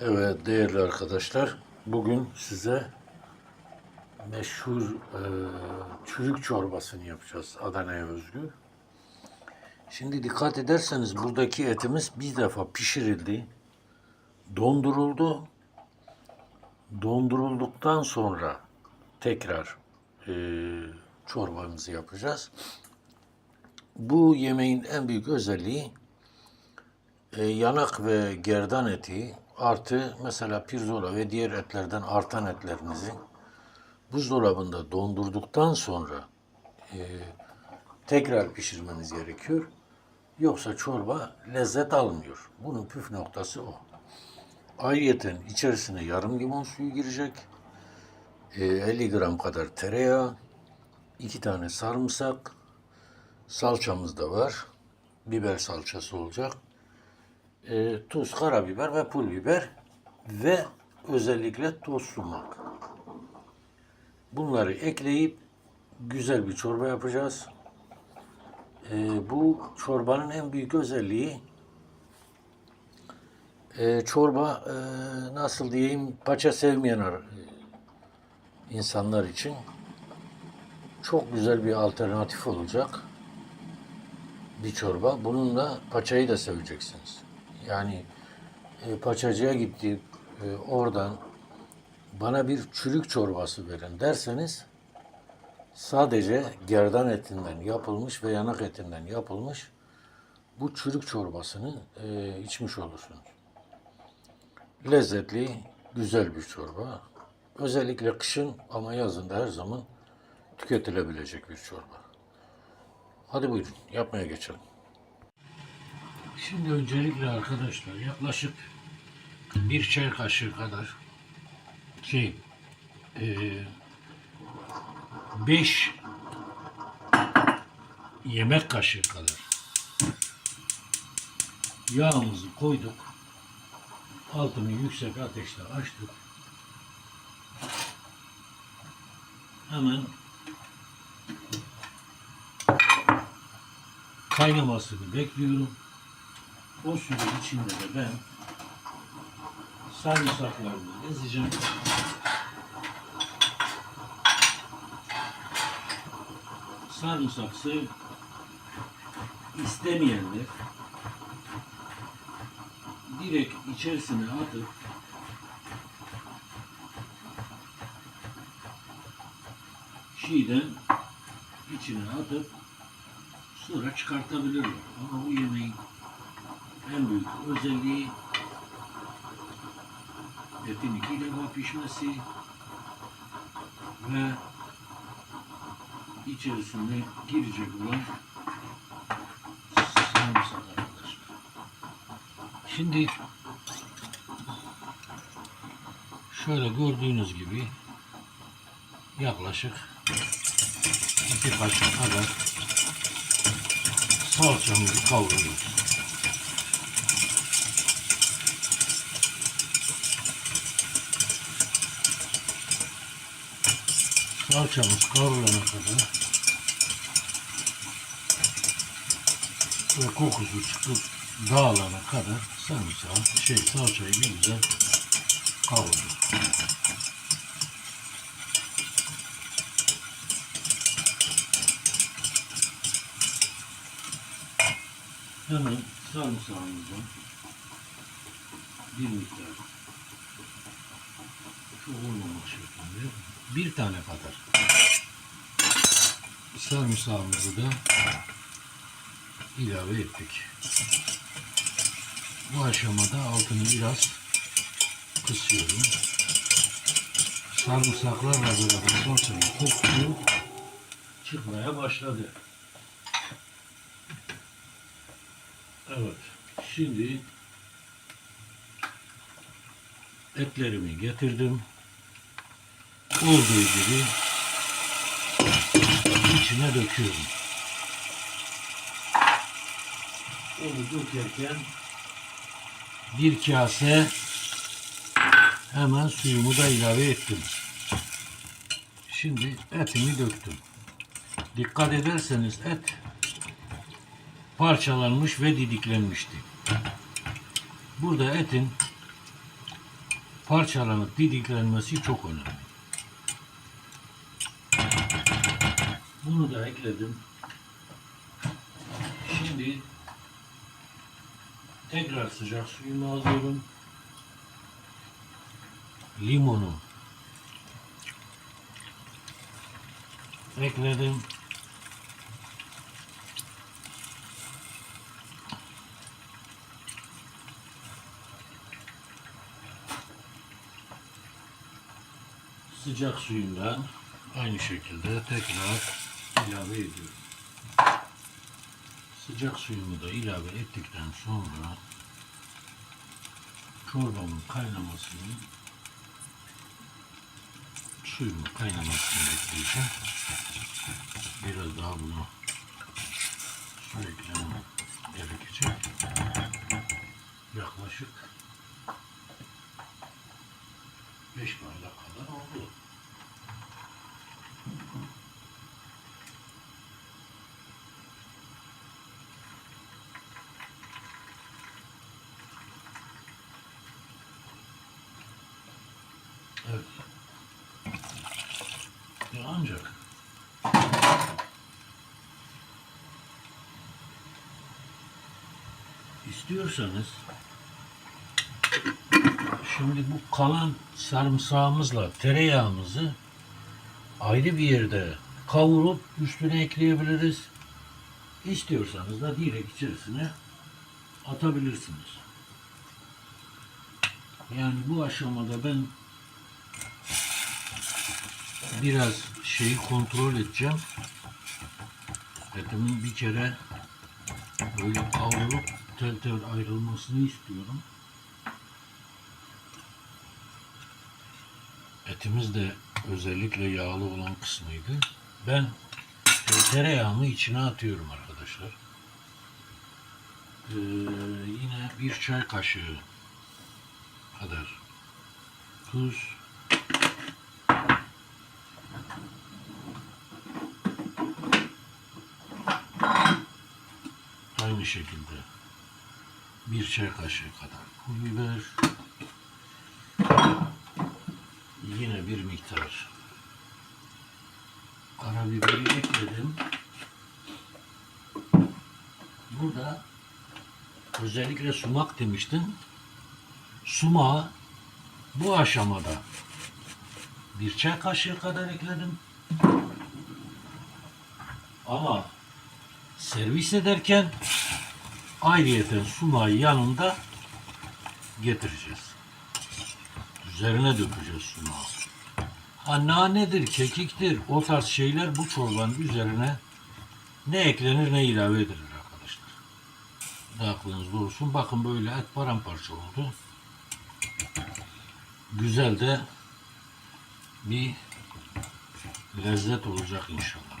Evet değerli arkadaşlar, bugün size meşhur e, çürük çorbasını yapacağız Adana'ya özgü. Şimdi dikkat ederseniz buradaki etimiz bir defa pişirildi, donduruldu. Dondurulduktan sonra tekrar e, çorbamızı yapacağız. Bu yemeğin en büyük özelliği e, yanak ve gerdan eti artı mesela pirzola ve diğer etlerden artan etlerinizi buzdolabında dondurduktan sonra e, tekrar pişirmeniz gerekiyor. Yoksa çorba lezzet almıyor. Bunun püf noktası o. Ayrıyeten içerisine yarım limon suyu girecek. E, 50 gram kadar tereyağı, iki tane sarımsak, salçamız da var. Biber salçası olacak e, tuz, karabiber ve pul biber ve özellikle toz sumak. Bunları ekleyip güzel bir çorba yapacağız. E, bu çorbanın en büyük özelliği e, çorba e, nasıl diyeyim paça sevmeyen ar- insanlar için çok güzel bir alternatif olacak bir çorba. Bununla paçayı da seveceksiniz. Yani e, paçacıya gidip e, oradan bana bir çürük çorbası verin derseniz sadece gerdan etinden yapılmış ve yanak etinden yapılmış bu çürük çorbasını e, içmiş olursunuz. Lezzetli, güzel bir çorba. Özellikle kışın ama yazın da her zaman tüketilebilecek bir çorba. Hadi buyurun yapmaya geçelim. Şimdi öncelikle arkadaşlar yaklaşık bir çay kaşığı kadar şey eee, beş yemek kaşığı kadar yağımızı koyduk. Altını yüksek ateşte açtık. Hemen kaynamasını bekliyorum. O süre içinde de ben sarımsaklarını ezeceğim. Sarımsaksı istemeyenler direkt içerisine atıp çiğden içine atıp sonra çıkartabilirler. Ama bu yemeğin en büyük özelliği etin iki defa pişmesi ve içerisine girecek olan sarımsak. Şimdi şöyle gördüğünüz gibi yaklaşık iki kaşık kadar salçamızı kavuruyoruz. Salçamız kavrulana kadar ve kokusu çıkıp dağılana kadar sarımsağı, şey salçayı bir güzel kavurduk. Hemen sarımsağımızdan bir miktar çok olmamak şeklinde bir tane kadar sarımsağımızı da ilave ettik. Bu aşamada altını biraz kısıyorum. Sarımsaklarla beraber salçanın kokusu çıkmaya başladı. Evet. Şimdi etlerimi getirdim. Olduğu gibi içine döküyorum. Onu dökerken bir kase hemen suyumu da ilave ettim. Şimdi etimi döktüm. Dikkat ederseniz et parçalanmış ve didiklenmişti. Burada etin parçalanıp didiklenmesi çok önemli. Bunu da ekledim. Şimdi tekrar sıcak suyumu alıyorum. Limonu ekledim. Sıcak suyundan aynı şekilde tekrar ilave ediyorum. Sıcak suyumu da ilave ettikten sonra çorbamın kaynamasını suyumun kaynamasını bekleyeceğim. Biraz daha bunu su eklemem gerekecek. Yaklaşık 5 bardak kadar oldu. Evet. Ya ancak istiyorsanız şimdi bu kalan sarımsağımızla tereyağımızı ayrı bir yerde kavurup üstüne ekleyebiliriz. İstiyorsanız da direkt içerisine atabilirsiniz. Yani bu aşamada ben biraz şeyi kontrol edeceğim. Etimin bir kere böyle kavrulup tel tel ayrılmasını istiyorum. Etimiz de özellikle yağlı olan kısmıydı. Ben tereyağımı içine atıyorum arkadaşlar. Ee, yine bir çay kaşığı kadar tuz aynı şekilde. Bir çay kaşığı kadar pul biber. Yine bir miktar karabiberi ekledim. Burada özellikle sumak demiştim. Sumağı bu aşamada bir çay kaşığı kadar ekledim. Ama servis ederken ayrıyeten sumağı yanında getireceğiz. Üzerine dökeceğiz sumağı. Ha nanedir, kekiktir, o tarz şeyler bu çorbanın üzerine ne eklenir ne ilave edilir arkadaşlar. Da aklınızda olsun. Bakın böyle et paramparça oldu. Güzel de bir lezzet olacak inşallah.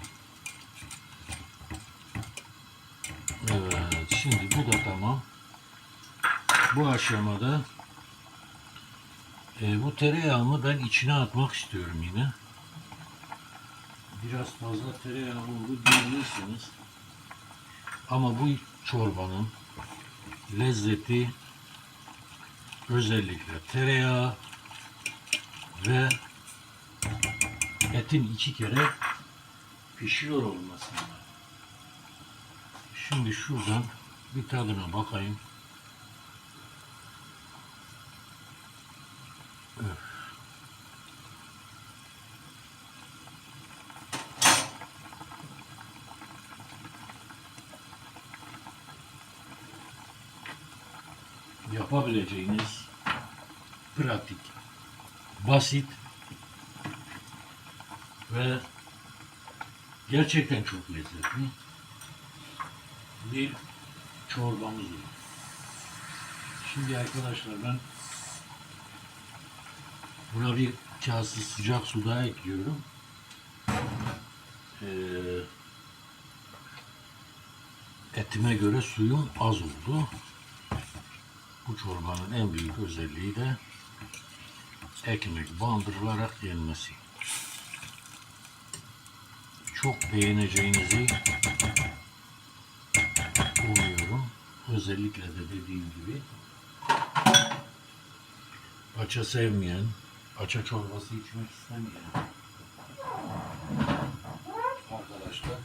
Evet, şimdi bu da tamam. Bu aşamada e, bu tereyağımı ben içine atmak istiyorum yine. Biraz fazla tereyağı oldu diyebilirsiniz. Ama bu çorbanın lezzeti özellikle tereyağı ve etin iki kere pişiyor olmasında. Şimdi şuradan bir tadına bakayım. Öf. Yapabileceğiniz pratik, basit ve gerçekten çok lezzetli bir çorbamız var. Şimdi arkadaşlar ben buna bir kase sıcak su daha ekliyorum. Ee, etime göre suyum az oldu. Bu çorbanın en büyük özelliği de ekmek bandırılarak yenmesi. Çok beğeneceğinizi. Özellikle de dediğim gibi paça sevmeyen, paça çorbası içmek istemeyen arkadaşlar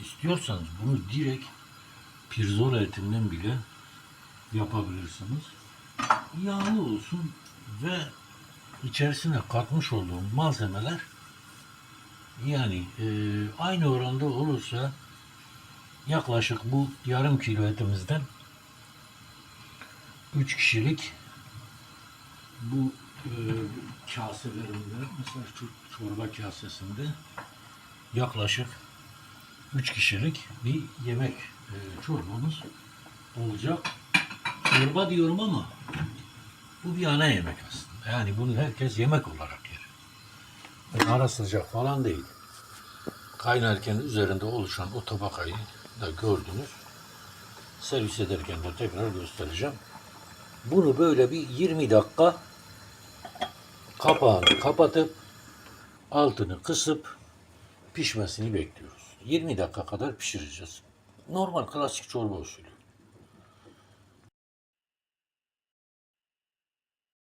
istiyorsanız bunu direkt pirzola etinden bile yapabilirsiniz. Yağlı olsun ve içerisine katmış olduğum malzemeler yani e, aynı oranda olursa yaklaşık bu yarım kilo etimizden 3 kişilik bu e, kaselerimde mesela şu çorba kasesinde yaklaşık 3 kişilik bir yemek e, çorbamız olacak. Çorba diyorum ama bu bir ana yemek aslında. Yani bunu herkes yemek olarak yer. Yani ara sıcak falan değil. Kaynarken üzerinde oluşan o tabakayı da gördünüz. Servis ederken de tekrar göstereceğim. Bunu böyle bir 20 dakika kapağını kapatıp altını kısıp pişmesini bekliyoruz. 20 dakika kadar pişireceğiz. Normal klasik çorba usulü.